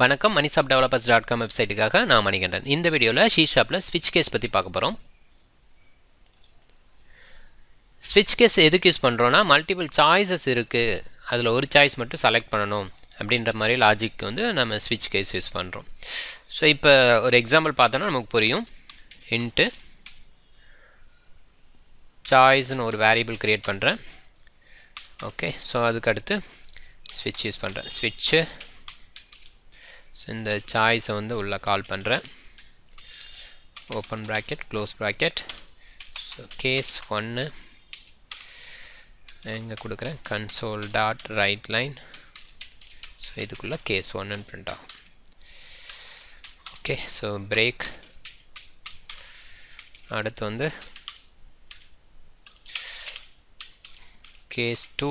வணக்கம் மணிசாப் developers dot com வெப்சைட்டுக்காக நான் மணிகண்டன். இந்த வீடியோவில் ஷீ ஷாப்பில் ஸ்விட்ச் கேஸ் பற்றி பார்க்க போகிறோம் ஸ்விட்ச் கேஸ் எதுக்கு யூஸ் பண்ணுறோன்னா மல்டிபிள் சாய்ஸஸ் இருக்குது அதில் ஒரு சாய்ஸ் மட்டும் செலக்ட் பண்ணணும். அப்படின்ற மாதிரி லாஜிக் வந்து நம்ம ஸ்விட்ச் கேஸ் யூஸ் பண்ணுறோம் ஸோ இப்போ ஒரு எக்ஸாம்பிள் பார்த்தோன்னா நமக்கு புரியும். இன்ட்டு சாய்ஸ்னு ஒரு வேரியபிள் க்ரியேட் பண்ணுறேன் ஓகே ஸோ அதுக்கு அடுத்து ஸ்விட்ச் யூஸ் பண்ணுறேன் ஸ்விட்ச்சு ஸோ இந்த சாய்ஸை வந்து உள்ளே கால் பண்ணுறேன் open bracket close bracket so case ஒன்று இங்கே கொடுக்குறேன். Console dot write line so இதுக்குள்ளே கேஸ் ஒன்றுன்னு ப்ரிண்ட் ஆகும். ஓகே ஸோ பிரேக் அடுத்து வந்து case two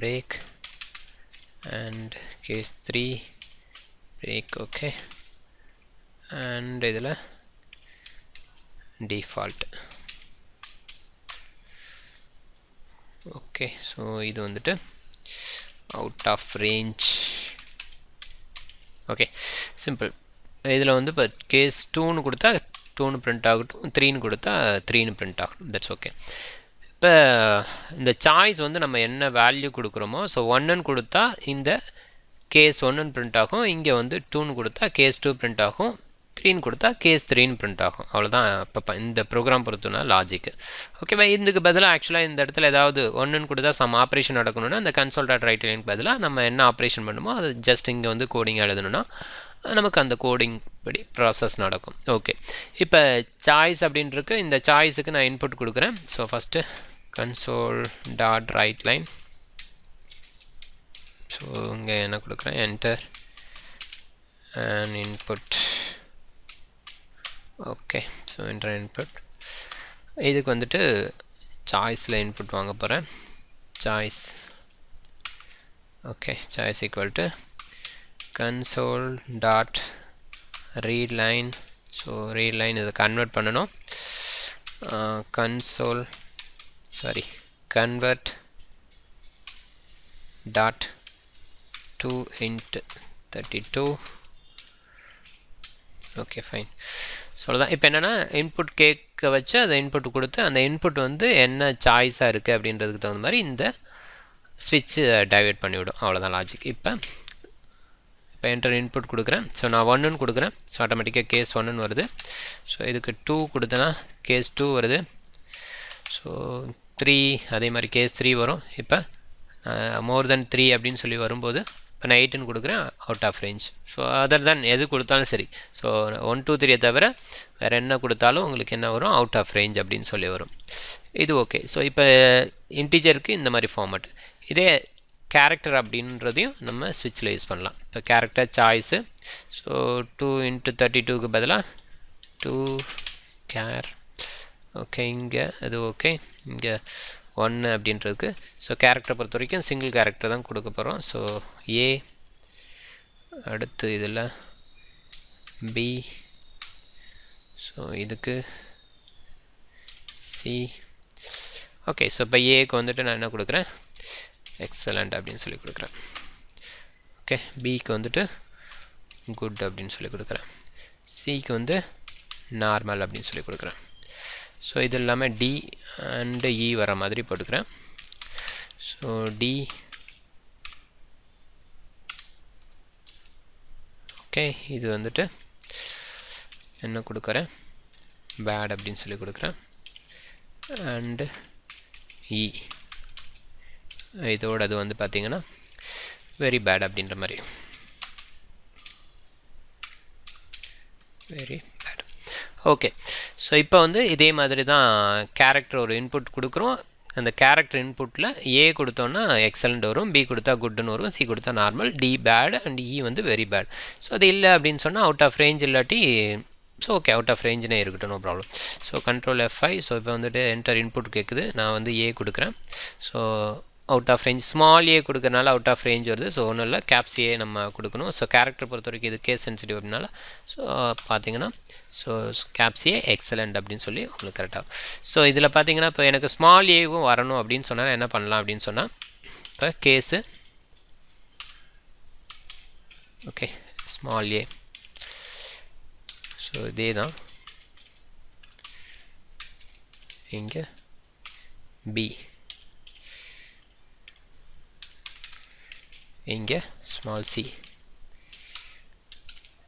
break and case 3 break okay. And இதில் default. ஓகே ஸோ இது வந்துட்டு out of range okay simple இதில் வந்து இப்போ கேஸ் டூன்னு கொடுத்தா டூன்னு பிரிண்ட் ஆகட்டும் த்ரீன்னு கொடுத்தா த்ரீன்னு பிரிண்ட் ஆகட்டும் தட்ஸ் ஓகே இப்போ இந்த சாய்ஸ் வந்து நம்ம என்ன வேல்யூ கொடுக்குறோமோ ஸோ ஒன்னுன்னு கொடுத்தா இந்த கேஸ் ஒன்றுன்னு பிரிண்ட் ஆகும். இங்கே வந்து டூன்னு கொடுத்தா கேஸ் டூ பிரிண்ட் ஆகும். த்ரீன்னு கொடுத்தா கேஸ் த்ரீன்னு பிரிண்ட் ஆகும். அவ்வளோதான் இப்போ இந்த ப்ரோக்ராம் பொறுத்துனா லாஜிக்கு ஓகேவா இதுக்கு பதிலாக ஆக்சுவலாக இந்த இடத்துல ஏதாவது ஒன்றுன்னு கொடுத்தா சம் ஆப்ரேஷன் நடக்கணும்னா அந்த கன்சல்டாட் ரைட் லைனுக்கு பதிலாக நம்ம என்ன ஆப்ரேஷன் பண்ணுமோ அது ஜஸ்ட் இங்கே வந்து கோடிங் எழுதணும்னா நமக்கு அந்த கோடிங் படி ப்ராசஸ் நடக்கும். ஓகே இப்போ சாய்ஸ் அப்படின்ட்டுருக்கு இந்த சாய்ஸுக்கு நான் இன்புட் கொடுக்குறேன். So first console dot write line so இங்கே என்ன கொடுக்குறேன்? Enter and input okay so enter input இதுக்கு வந்துட்டு சாய்ஸில் இன்புட் வாங்க போகிறேன் choice okay choice equal to console dot read line so read line இதை கன்வெர்ட் பண்ணணும். Uh, console sorry. Convert dot to int 32 okay fine so அவ்வளோதான் இப்போ என்னென்னா இன்புட் கேட்க வச்சு அதை இன்புட் கொடுத்து அந்த இன்புட் வந்து என்ன சாய்ஸாக இருக்குது அப்படின்றதுக்கு தகுந்த மாதிரி இந்த ஸ்விட்சு டைவெர்ட் பண்ணிவிடும். அவ்வளோதான் லாஜிக் இப்போ இப்போ என்டர் இன்புட் கொடுக்குறேன். ஸோ நான் ஒன்றுன்னு கொடுக்குறேன். ஸோ ஆட்டோமேட்டிக்காக கேஸ் ஒன்றுன்னு வருது. ஸோ இதுக்கு டூ கொடுத்தேன்னா கேஸ் டூ வருது. ஸோ த்ரீ அதே மாதிரி கேஸ் த்ரீ வரும். இப்போ மோர் தென் த்ரீ அப்படின்னு சொல்லி வரும்போது இப்போ நான் எயிட்டுன்னு கொடுக்குறேன் out of range so other தான் எது கொடுத்தாலும் சரி. ஸோ ஒன் டூ த்ரீயை தவிர வேறு என்ன கொடுத்தாலும் உங்களுக்கு என்ன வரும்? அவுட் ஆஃப் ரேஞ்ச் அப்படின்னு சொல்லி வரும். இது ஓகே ஸோ இப்போ இன்டிஜருக்கு இந்த மாதிரி ஃபார்மட் இதே கேரக்டர் அப்படின்றதையும் நம்ம ஸ்விட்சில் யூஸ் பண்ணலாம். இப்போ character choice so to int thirty டூக்கு பதிலாக டூ கேர் ஓகே இங்கே அது ஓகே இங்கே ஒன்று அப்படின்றதுக்கு. ஸோ கேரக்டரை பொறுத்த வரைக்கும் சிங்கிள் கேரக்டர் தான் கொடுக்க போகிறோம் ஸோ ஏ அடுத்து இதில் பி ஸோ இதுக்கு சி ஓகே ஸோ இப்போ ஏக்கு வந்துட்டு நான் என்ன கொடுக்குறேன்? எக்ஸலண்ட் அப்படின்னு சொல்லி கொடுக்குறேன். ஓகே பிக்கு வந்துட்டு குட் அப்படின்னு சொல்லி கொடுக்குறேன். சிக்கு வந்து நார்மல் அப்படின்னு சொல்லி கொடுக்குறேன். ஸோ இது இல்லாமல் டி அண்டு இ e வர மாதிரி போட்டுக்கிறேன். ஸோ டி ஓகே இது வந்துட்டு என்ன கொடுக்குறேன்? பேட் அப்படின்னு சொல்லி கொடுக்குறேன். And E e. இதோட அது வந்து பார்த்திங்கன்னா வெரி பேட் அப்படின்ற மாதிரி. வெரி ஓகே ஸோ இப்போ வந்து இதே மாதிரி தான் கேரக்டர் ஒரு இன்புட் கொடுக்குறோம். அந்த கேரக்டர் இன்புட்டில் ஏ கொடுத்தோன்னா எக்ஸலண்ட் வரும். பி கொடுத்தா குட்டுன்னு வரும். சி கொடுத்தா normal D bad and E வந்து வெரி பேட் ஸோ அது இல்லை அப்படின்னு சொன்னால் அவுட் ஆஃப் ரேஞ்ச் இல்லாட்டி ஸோ ஓகே அவுட் ஆஃப் ரேஞ்சுனே இருக்கட்டும் no problem so control F five so இப்போ வந்துட்டு என்டர் இன்புட் கேட்குது நான் வந்து ஏ கொடுக்குறேன். So out of range small A கொடுக்கறனால out of range வருது. ஸோ ஒன்றும் இல்லை. கேப்ஸ் ஏ நம்ம கொடுக்கணும். ஸோ கேரக்டர் பொறுத்த வரைக்கும் இது கேஸ் சென்சிட்டிவ் அப்படின்னால ஸோ பார்த்தீங்கன்னா ஸோ கேப்ஸ் ஏ எக்ஸலண்ட் அப்படின்னு சொல்லி உங்களுக்கு கரெக்டாக ஸோ இதில் பார்த்தீங்கன்னா இப்போ எனக்கு ஸ்மால் ஏவும் வரணும் அப்படின்னு சொன்னால் என்ன பண்ணலாம் அப்படின்னு சொன்னால் இப்போ case okay small A so இதே தான். இங்கே பி இங்கே ஸ்மால் சி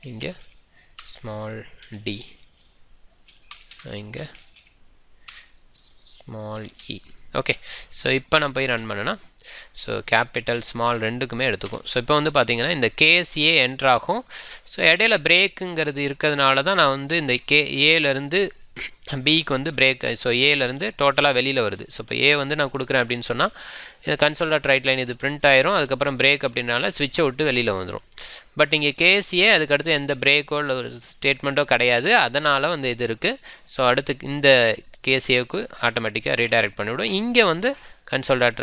இங்கே ஸ்மால் டி இங்கே ஸ்மால் இ ஓகே ஸோ இப்போ நான் போய் ரன் பண்ணேன்னா ஸோ கேபிட்டல் ஸ்மால் ரெண்டுக்குமே எடுத்துக்கும். ஸோ இப்போ வந்து பார்த்தீங்கன்னா இந்த கேஎஸ்ஏ என்ட்ரு ஆகும். ஸோ இடையில பிரேக்குங்கிறது இருக்கிறதுனால தான் நான் வந்து இந்த கே ஏலேருந்து பிக்கு வந்து பிரேக் ஸோ ஏலேருந்து டோட்டலாக வெளியில் வருது. ஸோ இப்போ ஏ வந்து நான் கொடுக்குறேன் அப்படின்னு சொன்னால் இந்த கன்சோல் டாட் ரைட் லைன் இது பிரிண்ட் ஆயிரும். அதுக்கப்புறம் பிரேக் அப்படின்னால சுவிட்சை விட்டு வெளியில் வந்துடும் பட் இங்கே கேஎஸ்ஏ அதுக்கடுத்து எந்த பிரேக்கோ இல்லை ஒரு ஸ்டேட்மெண்ட்டோ கிடையாது. அதனால் வந்து இது இருக்குது ஸோ அடுத்து இந்த கேசிஏவுக்கு ஆட்டோமேட்டிக்காக ரீடைரக்ட் பண்ணிவிடும். இங்கே வந்து கன்சோல் டாட்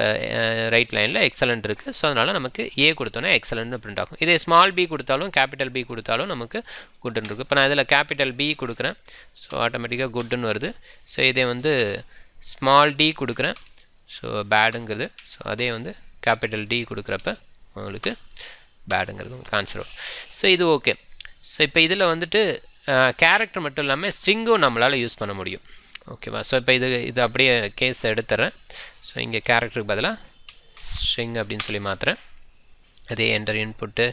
ரைட் லைனில் எக்ஸலண்ட் இருக்குது ஸோ அதனால் நமக்கு ஏ கொடுத்தோன்னா எக்ஸலண்ட்னு பிரிண்ட் ஆகும். இதே ஸ்மால் பி கொடுத்தாலும் கேபிட்டல் பி கொடுத்தாலும் நமக்கு குட்டுன்னு இருக்குது இப்போ நான் இதில் கேபிட்டல் பி கொடுக்குறேன். ஸோ ஆட்டோமேட்டிக்காக குட்டுன்னு வருது. ஸோ இதே வந்து ஸ்மால் டி கொடுக்குறேன். ஸோ பேடுங்கிறது ஸோ அதே வந்து கேபிட்டல் டி கொடுக்குறப்ப உங்களுக்கு பேடுங்கிறது உங்களுக்கு ஆன்சர் வரும். ஸோ இது ஓகே ஸோ இப்போ இதில் வந்துட்டு கேரக்டர் மட்டும் இல்லாமல் ஸ்ட்ரிங்கும் நம்மளால் யூஸ் பண்ண முடியும். ஓகேவா ஸோ இப்போ இது இது அப்படியே கேஸ் எடுத்துறேன். ஸோ இங்கே கேரக்டருக்கு பதிலாக ஸ்ட்ரிங் அப்படின்னு சொல்லி மாற்றுறேன் அதே என்டர் இன்புட்டு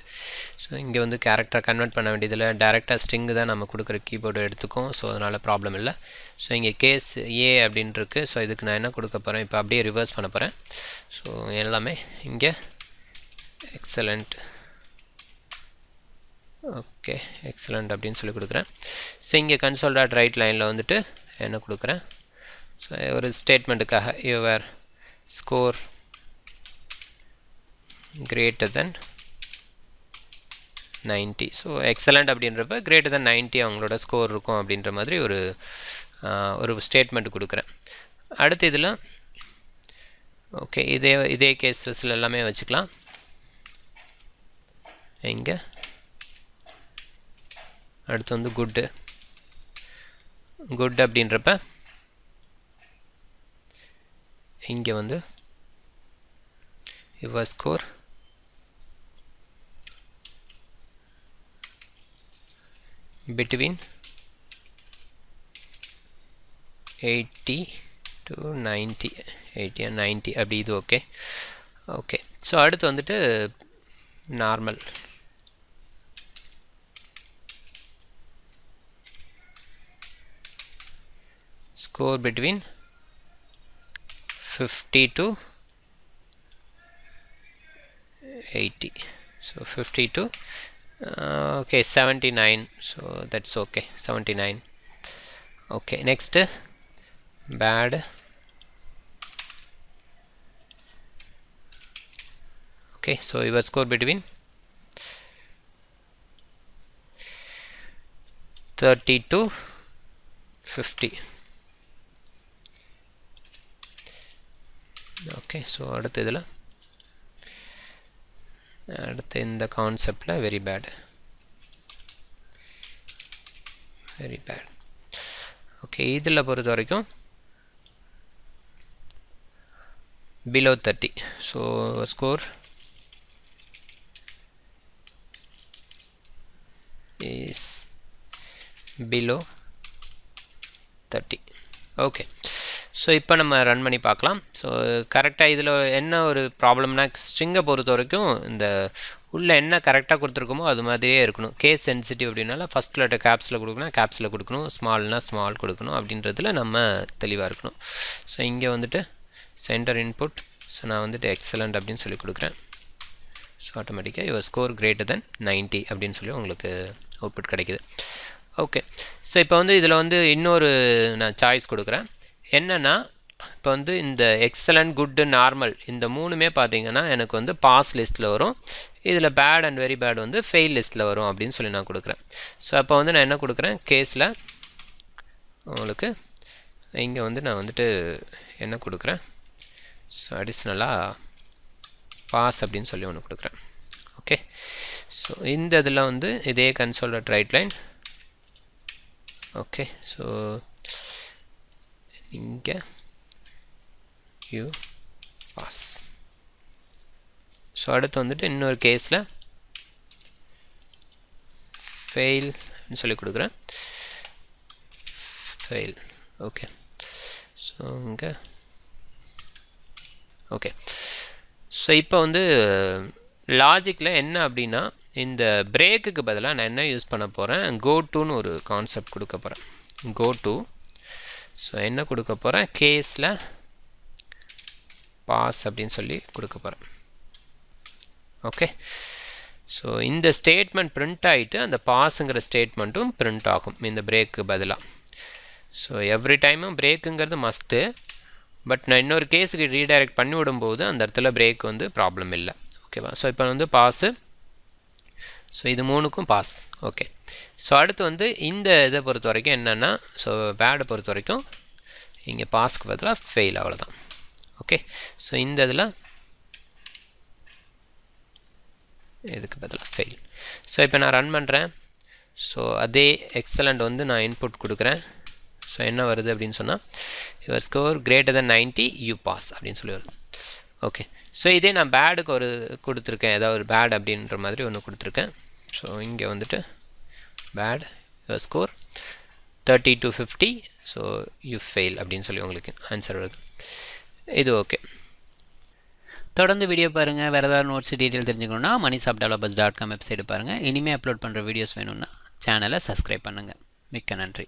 ஸோ இங்கே வந்து கேரக்டரை கன்வெர்ட் பண்ண வேண்டியதில் டேரெக்டாக ஸ்ட்ரிங்கு தான் நம்ம கொடுக்குற கீபோர்டு எடுத்துக்கும். ஸோ அதனால் ப்ராப்ளம் இல்லை. ஸோ இங்கே கேஸ் ஏ அப்படின்ட்டுருக்கு ஸோ இதுக்கு நான் என்ன கொடுக்க போகிறேன் இப்போ அப்படியே ரிவர்ஸ் பண்ண போகிறேன் ஸோ எல்லாமே இங்கே எக்ஸலண்ட் ஓகே எக்ஸலண்ட் அப்படின்னு சொல்லி கொடுக்குறேன். ஸோ இங்கே கன்சோல் டாட் ரைட் லைனில் வந்துட்டு என்ன கொடுக்குறேன்? ஸோ ஒரு ஸ்டேட்மெண்ட்டுக்காக your score greater than ninety so excellent அப்படின்றப்ப கிரேட்டர் தன் நைன்ட்டி அவங்களோட ஸ்கோர் இருக்கும் அப்படின்ற மாதிரி ஒரு ஒரு ஸ்டேட்மெண்ட் கொடுக்குறேன். அடுத்து இதில் ஓகே இதே இதே கேஸஸில் எல்லாமே வச்சுக்கலாம். இங்கே அடுத்து வந்து குட்டு குட் அப்படின்றப்ப இங்கே வந்து your score between eighty to ninety eighty ninety அப்படி இது ஓகே ஓகே ஸோ அடுத்து வந்துட்டு normal score between 50 to 80 so 50 to uh, okay 79 so that's okay 79 okay next bad. Okay so your score between 30 to 50 okay so அடுத்த இதில். அடுத்து இந்த கான்செப்டில் very bad very bad okay இதில் பொறுத்த வரைக்கும் below thirty so score is below thirty okay so இப்போ நம்ம ரன் பண்ணி பார்க்கலாம். ஸோ கரெக்டாக இதில் என்ன ஒரு ப்ராப்ளம்னா ஸ்ட்ரிங்கை பொறுத்த வரைக்கும் இந்த உள்ளே என்ன கரெக்டாக கொடுத்துருக்கோமோ அது மாதிரியே இருக்கணும். கேஸ் சென்சிட்டிவ் அப்படின்னால ஃபஸ்ட் லெட்டர் கேப்ஸில் கொடுக்கணும். கேப்ஸில் கொடுக்கணும். ஸ்மால்னா ஸ்மால் கொடுக்கணும் அப்படின்றதுல நம்ம தெளிவாக இருக்கணும். ஸோ இங்கே வந்துட்டு சென்டர் இன்புட் ஸோ நான் வந்துட்டு எக்ஸலண்ட் அப்படின்னு சொல்லி கொடுக்குறேன். ஸோ ஆட்டோமேட்டிக்காக your score greater then ninety அப்படின்னு சொல்லி உங்களுக்கு அவுட்புட் கிடைக்குது. ஓகே ஸோ இப்போ வந்து இதில் வந்து இன்னொரு நான் சாய்ஸ் கொடுக்குறேன். என்னென்னா இப்போ வந்து இந்த எக்ஸலண்ட் குட்டு நார்மல் இந்த மூணுமே பார்த்தீங்கன்னா எனக்கு வந்து பாஸ் லிஸ்ட்டில் வரும். இதில் பேட் அண்ட் வெரி பேட் வந்து ஃபெயில் லிஸ்ட்டில் வரும் அப்படின்னு சொல்லி நான் கொடுக்குறேன். ஸோ அப்போ வந்து நான் என்ன கொடுக்குறேன்? கேஸில் உங்களுக்கு இங்கே வந்து நான் வந்துட்டு என்ன கொடுக்குறேன்? ஸோ அடிஷ்னலாக பாஸ் அப்படின்னு சொல்லி ஒன்று கொடுக்குறேன். ஓகே ஸோ இந்த இதில் வந்து இதே console write line okay so இங்கே யூ பாஸ் ஸோ அடுத்து வந்துட்டு இன்னொரு கேஸில் ஃபெயில்னு சொல்லி கொடுக்குறேன். ஃபெயில் ஓகே ஸோ இங்கே. ஓகே ஸோ இப்போ வந்து லாஜிக்கில் என்ன அப்படின்னா இந்த பிரேக்குக்கு பதிலாக நான் என்ன யூஸ் பண்ண போகிறேன் கோ டூன்னு ஒரு கான்செப்ட் கொடுக்க போகிறேன் கோ டூ ஸோ என்ன கொடுக்க போகிறேன் கேஸில் பாஸ் அப்படின்னு சொல்லி கொடுக்க போகிறேன் ஓகே ஸோ இந்த ஸ்டேட்மெண்ட் பிரிண்ட் ஆகிட்டு அந்த பாஸுங்கிற ஸ்டேட்மெண்ட்டும் பிரிண்ட் ஆகும். இந்த பிரேக்கு பதிலாக ஸோ எவ்ரி டைமும் பிரேக்குங்கிறது மஸ்ட்டு பட் நான் இன்னொரு கேஸுக்கு ரீடைரக்ட் பண்ணி விடும்போது அந்த இடத்துல பிரேக் வந்து ப்ராப்ளம் இல்லை. ஓகேவா ஸோ இப்போ வந்து பாஸு ஸோ இது மூணுக்கும் பாஸ் ஓகே ஸோ அடுத்து வந்து இந்த இதை பொறுத்த வரைக்கும் என்னென்னா ஸோ பேடை பொறுத்த வரைக்கும் இங்கே பாஸ்க்கு பதிலாக ஃபெயில் அவ்வளோதான் ஓகே ஸோ இந்த இதில் இதுக்கு பதிலாக ஃபெயில் ஸோ இப்போ நான் ரன் பண்ணுறேன் ஸோ அதே எக்ஸலண்ட் வந்து நான் இன்புட் கொடுக்குறேன். ஸோ என்ன வருது அப்படின்னு சொன்னால் your score greater then ninety you pass அப்படின்னு சொல்லி வருது. ஓகே ஸோ இதே நான் பேடுக்கு ஒரு கொடுத்துருக்கேன். ஏதாவது ஒரு பேட் அப்படின்ற மாதிரி ஒன்று கொடுத்துருக்கேன். ஸோ இங்கே வந்துட்டு bad your score thirty to fifty so you fail அப்படின்னு சொல்லி உங்களுக்கு ஆன்சர் வருது. இது ஓகே தொடர்ந்து வீடியோ பாருங்கள் வேறு ஏதாவது நோட்ஸ் டீட்டெயில் தெரிஞ்சுக்கணுன்னா மணி சாப் டெவலப்பர்ஸ் டாட் காம் வெப்சைட் பாருங்கள் இனிமேல் அப்லோட் பண்ணுற வீடியோஸ் வேணும்னா சேனலை சப்ஸ்கிரைப் பண்ணுங்கள் மிக்க நன்றி.